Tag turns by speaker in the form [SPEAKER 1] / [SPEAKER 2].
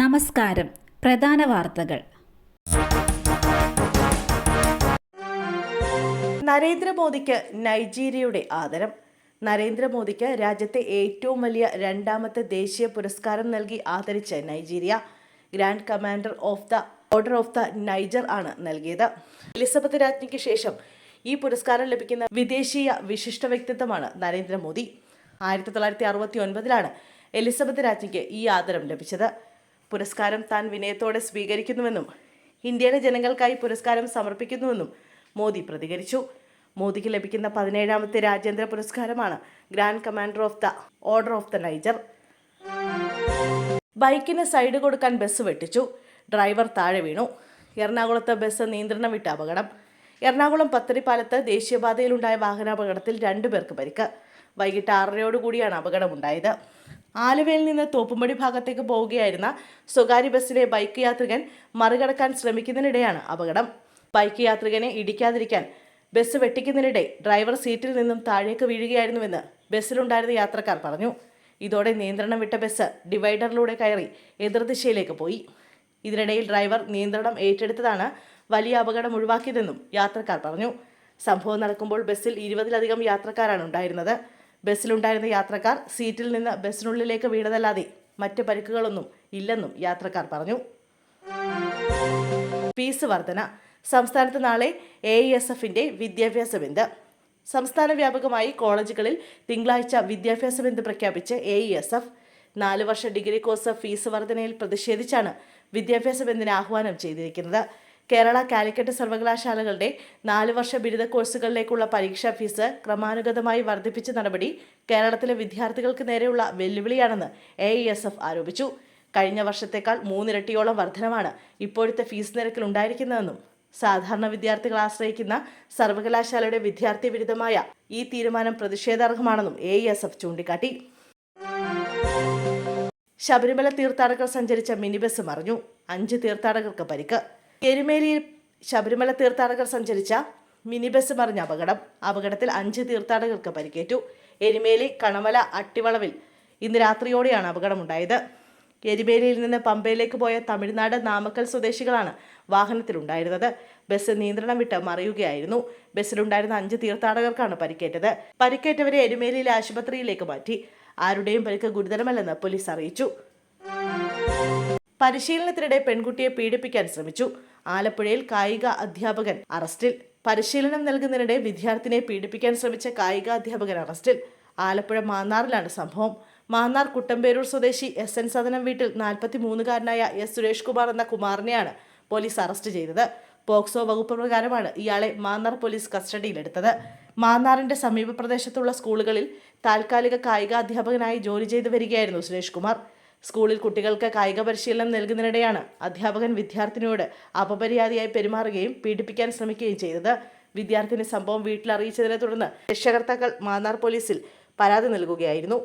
[SPEAKER 1] നമസ്കാരം. പ്രധാന വാർത്തകൾ.
[SPEAKER 2] നരേന്ദ്രമോദിക്ക് നൈജീരിയയുടെ ആദരം. നരേന്ദ്രമോദിക്ക് രാജ്യത്തെ ഏറ്റവും വലിയ രണ്ടാമത്തെ ദേശീയ പുരസ്കാരം നൽകി ആദരിച്ച Nigeria. Grand commander of the order of the Niger ആണ് നൽകിയത്. എലിസബത്ത് രാജ്ഞിക്ക് ശേഷം ഈ പുരസ്കാരം ലഭിക്കുന്ന വിദേശീയ വിശിഷ്ട വ്യക്തിത്വമാണ് നരേന്ദ്രമോദി. ആയിരത്തി തൊള്ളായിരത്തി അറുപത്തി ഒൻപതിലാണ് എലിസബത്ത് രാജ്ഞിക്ക് ഈ ആദരം ലഭിച്ചത്. പുരസ്കാരം താൻ വിനയത്തോടെ സ്വീകരിക്കുന്നുവെന്നും ഇന്ത്യയിലെ ജനങ്ങൾക്കായി പുരസ്കാരം സമർപ്പിക്കുന്നുവെന്നും മോദി പ്രതികരിച്ചു. മോദിക്ക് ലഭിക്കുന്ന പതിനേഴാമത്തെ രാജ്യാന്തര പുരസ്കാരമാണ് grand commander of the order of the Niger. ബൈക്കിന് സൈഡ് കൊടുക്കാൻ ബസ് വെട്ടിച്ചു. ഡ്രൈവർ താഴെ വീണു. എറണാകുളത്ത് ബസ് നിയന്ത്രണം വിട്ട അപകടം. എറണാകുളം പത്തരിപ്പാലത്ത് ദേശീയപാതയിലുണ്ടായ വാഹനാപകടത്തിൽ രണ്ടുപേർക്ക് പരിക്ക്. വൈകിട്ട് ആറരയോടുകൂടിയാണ് അപകടമുണ്ടായത്. ആലുവയിൽ നിന്ന് തോപ്പുംപടി ഭാഗത്തേക്ക് പോവുകയായിരുന്ന സ്വകാര്യ ബസ്സിലെ ബൈക്ക് യാത്രികൻ മറികടക്കാൻ ശ്രമിക്കുന്നതിനിടെയാണ് അപകടം. ബൈക്ക് യാത്രികനെ ഇടിക്കാതിരിക്കാൻ ബസ് വെട്ടിക്കുന്നതിനിടെ ഡ്രൈവർ സീറ്റിൽ നിന്നും താഴേക്ക് വീഴുകയായിരുന്നുവെന്ന് ബസ്സിലുണ്ടായിരുന്ന യാത്രക്കാർ പറഞ്ഞു. ഇതോടെ നിയന്ത്രണം വിട്ട ബസ് ഡിവൈഡറിലൂടെ കയറി എതിർദിശയിലേക്ക് പോയി. ഇതിനിടയിൽ ഡ്രൈവർ നിയന്ത്രണം ഏറ്റെടുത്തതാണ് വലിയ അപകടം ഒഴിവാക്കിയതെന്നും യാത്രക്കാർ പറഞ്ഞു. സംഭവം നടക്കുമ്പോൾ ബസ്സിൽ ഇരുപതിലധികം യാത്രക്കാരാണ് ഉണ്ടായിരുന്നത്. ബസ്സിലുണ്ടായിരുന്ന യാത്രക്കാർ സീറ്റിൽ നിന്ന് ബസ്സിനുള്ളിലേക്ക് വീണതല്ലാതെ മറ്റ് പരിക്കുകളൊന്നും ഇല്ലെന്നും യാത്രക്കാർ പറഞ്ഞു. ഫീസ് വർധന. സംസ്ഥാനത്ത് നാളെ എ എസ് എഫിന്റെ വിദ്യാഭ്യാസ ബന്ദ് സംസ്ഥാന വ്യാപകമായി കോളേജുകളിൽ തിങ്കളാഴ്ച വിദ്യാഭ്യാസ ബന്ദ് പ്രഖ്യാപിച്ച് എ എസ് എഫ് നാല് വർഷ ഡിഗ്രി കോഴ്സ് ഫീസ് വർധനയിൽ പ്രതിഷേധിച്ചാണ് വിദ്യാഭ്യാസ ബന്ദിന് ആഹ്വാനം ചെയ്തിരിക്കുന്നത്. കേരള കാലിക്കറ്റ് സർവകലാശാലകളുടെ നാല് വർഷ ബിരുദ കോഴ്സുകളിലേക്കുള്ള പരീക്ഷാ ഫീസ് ക്രമാനുഗതമായി വർദ്ധിപ്പിച്ച നടപടി കേരളത്തിലെ വിദ്യാർത്ഥികൾക്ക് നേരെയുള്ള വെല്ലുവിളിയാണെന്ന് എ എഫ് ആരോപിച്ചു. കഴിഞ്ഞ വർഷത്തേക്കാൾ മൂന്നിരട്ടിയോളം വർധനമാണ് ഇപ്പോഴത്തെ ഫീസ് നിരക്കിൽ ഉണ്ടായിരിക്കുന്നതെന്നും സാധാരണ വിദ്യാർത്ഥികൾ ആശ്രയിക്കുന്ന സർവകലാശാലയുടെ വിദ്യാർത്ഥി വിരുദ്ധമായ ഈ തീരുമാനം പ്രതിഷേധാർഹമാണെന്നും എ എസ് എഫ് ചൂണ്ടിക്കാട്ടി. ശബരിമല തീർത്ഥാടകർ സഞ്ചരിച്ച മിനി ബസ് മറിഞ്ഞു. അഞ്ച് തീർത്ഥാടകർക്ക് പരിക്ക്. എരുമേലിയിൽ ശബരിമല തീർത്ഥാടകർ സഞ്ചരിച്ച മിനി ബസ് മറിഞ്ഞ അപകടം അപകടത്തിൽ അഞ്ച് തീർത്ഥാടകർക്ക് പരിക്കേറ്റു. എരുമേലി കണമല അട്ടിവളവിൽ ഇന്ന് രാത്രിയോടെയാണ് അപകടമുണ്ടായത്. എരുമേലിയിൽ നിന്ന് പമ്പയിലേക്ക് പോയ തമിഴ്നാട് നാമക്കൽ സ്വദേശികളാണ് വാഹനത്തിലുണ്ടായിരുന്നത്. ബസ് നിയന്ത്രണം വിട്ട് മറിയുകയായിരുന്നു. ബസ്സിലുണ്ടായിരുന്ന അഞ്ച് തീർത്ഥാടകർക്കാണ് പരിക്കേറ്റത്. പരിക്കേറ്റവരെ എരുമേലിയിലെ ആശുപത്രിയിലേക്ക് മാറ്റി. ആരുടെയും പരിക്ക് ഗുരുതരമല്ലെന്ന് പോലീസ് അറിയിച്ചു. പരിശീലനത്തിനിടെ പെൺകുട്ടിയെ പീഡിപ്പിക്കാൻ ശ്രമിച്ചു. ആലപ്പുഴയിൽ കായിക അധ്യാപകൻ അറസ്റ്റിൽ. പരിശീലനം നൽകുന്നതിനിടെ വിദ്യാർത്ഥിനെ പീഡിപ്പിക്കാൻ ശ്രമിച്ച കായിക അധ്യാപകൻ അറസ്റ്റിൽ. ആലപ്പുഴ മാന്നാറിലാണ് സംഭവം. മാന്നാർ കുട്ടമ്പേരൂർ സ്വദേശി എസ് എൻ സദനം വീട്ടിൽ നാൽപ്പത്തി മൂന്നുകാരനായ എസ് സുരേഷ് കുമാർ എന്ന കുമാറിനെയാണ് പോലീസ് അറസ്റ്റ് ചെയ്തത്. പോക്സോ വകുപ്പ് പ്രകാരമാണ് ഇയാളെ മാന്നാർ പോലീസ് കസ്റ്റഡിയിലെടുത്തത്. മാന്നാറിന്റെ സമീപ പ്രദേശത്തുള്ള സ്കൂളുകളിൽ താൽക്കാലിക കായിക അധ്യാപകനായി ജോലി ചെയ്തു വരികയായിരുന്നു സുരേഷ് കുമാർ. സ്കൂളിൽ കുട്ടികൾക്ക് കായിക പരിശീലനം നൽകുന്നതിനിടെയാണ് അധ്യാപകൻ വിദ്യാർത്ഥിനിയോട് അപമര്യാദയായി പെരുമാറുകയും പീഡിപ്പിക്കാൻ ശ്രമിക്കുകയും ചെയ്തത്. വിദ്യാർത്ഥിനി സംഭവം വീട്ടിൽ അറിയിച്ചതിനെ തുടർന്ന് രക്ഷകർത്താക്കൾ മാന്നാർ പോലീസിൽ പരാതി നൽകുകയായിരുന്നു.